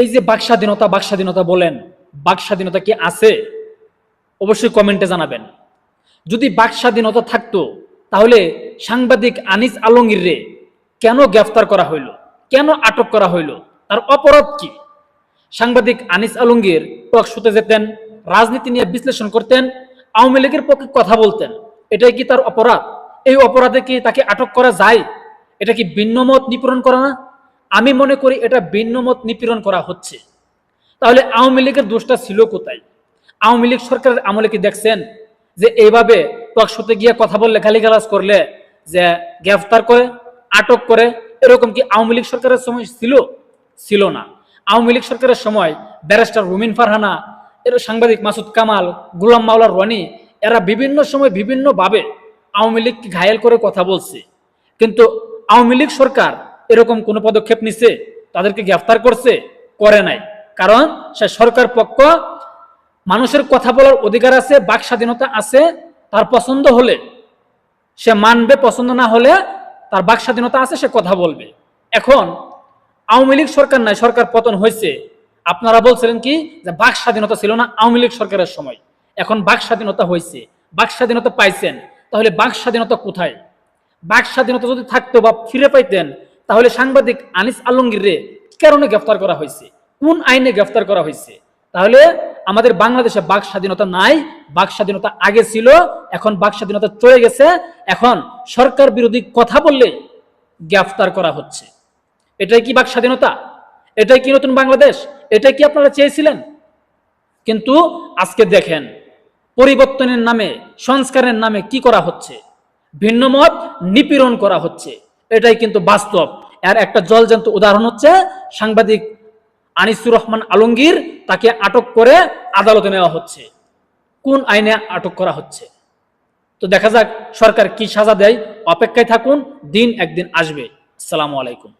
এই যে বাক স্বাধীনতা বাক স্বাধীনতা বলেন, বাক স্বাধীনতা কি আছে? অবশ্যই কমেন্টে জানাবেন। যদি বাক স্বাধীনতা থাকতো, তাহলে সাংবাদিক আনিস আলমগীর রে কেন গ্রেফতার করা হইল? কেন আটক করা হইল? তার অপরাধ কি? সাংবাদিক আনিস আলমগীর টক শুতে যেতেন, রাজনীতি নিয়ে বিশ্লেষণ করতেন, আওয়ামী লীগের পক্ষে কথা বলতেন। এটাই কি তার অপরাধ? এই অপরাধে কি তাকে আটক করা যায়? এটা কি ভিন্নমত নিপূরণ করা না? আমি মনে করি এটা ভিন্নমত নিপীড়ন করা হচ্ছে। তাহলে আওয়ামী লীগের দোষটা ছিল কোথায়? আওয়ামী লীগ সরকারের আমলে কি দেখছেন যে এইভাবে টকশোতে গিয়ে কথা বললে, গালিগালাজ করলে, যে গ্রেফতার করে, আটক করে, এরকম কি আওয়ামী লীগ সরকারের সময় ছিল? ছিল না। আওয়ামী লীগ সরকারের সময় ব্যারিস্টার রুমিন ফারহানা, এর সাংবাদিক মাসুদ কামাল, গুলাম মাওলা রনি, এরা বিভিন্ন সময় বিভিন্নভাবে আওয়ামী লীগকে ঘায়েল করে কথা বলছে। কিন্তু আওয়ামী লীগ সরকার এরকম কোনো পদক্ষেপ নিছে, তাদেরকে গ্রেফতার করছে, করে নাই। কারণ সে সরকার পক্ষ মানুষের কথা বলার অধিকার আছে, বাক স্বাধীনতা আছে, তার পছন্দ হলে সে মানবে, পছন্দ না হলে তার বাক স্বাধীনতা আছে, সে কথা বলবে। এখন আওয়ামী লীগ সরকার নাই, সরকার পতন হয়েছে। আপনারা বলছিলেন কি যে বাক স্বাধীনতা ছিল না আওয়ামী লীগ সরকারের সময়। এখন বাক স্বাধীনতা হয়েছে, বাক স্বাধীনতা পাইছেন, তাহলে বাক স্বাধীনতা কোথায়? বাক স্বাধীনতা যদি থাকতো বা ফিরে পাইতেন তাহলে সাংবাদিক আনিস আলমগীর রে কারণে গ্রেফতার করা হয়েছে? কোন আইনে গ্রেফতার করা হয়েছে? তাহলে আমাদের বাংলাদেশে বাক স্বাধীনতা নাই, বাক স্বাধীনতা আগে ছিল, এখন বাক স্বাধীনতা চলে গেছে, এখন সরকার বিরোধী কথা বললে গ্রেফতার করা হচ্ছে। এটাই কি বাক স্বাধীনতা? এটাই কি নতুন বাংলাদেশ? এটাই কি আপনারা চেয়েছিলেন? কিন্তু আজকে দেখেন, পরিবর্তনের নামে, সংস্কারের নামে কি করা হচ্ছে? ভিন্নমত নিপীড়ন করা হচ্ছে। এটাই কিন্তু বাস্তব। আর একটা জলজান্ত উদাহরণ হচ্ছে সাংবাদিক আনিসুর রহমান আলমগীর তাকে আটক করে আদালতে নেওয়া হচ্ছে। কোন আইনে আটক করা হচ্ছে? তো দেখা যাক সরকার কি সাজা দেয়। অপেক্ষায় থাকুন, দিন একদিন আসবে। আসসালামু আলাইকুম।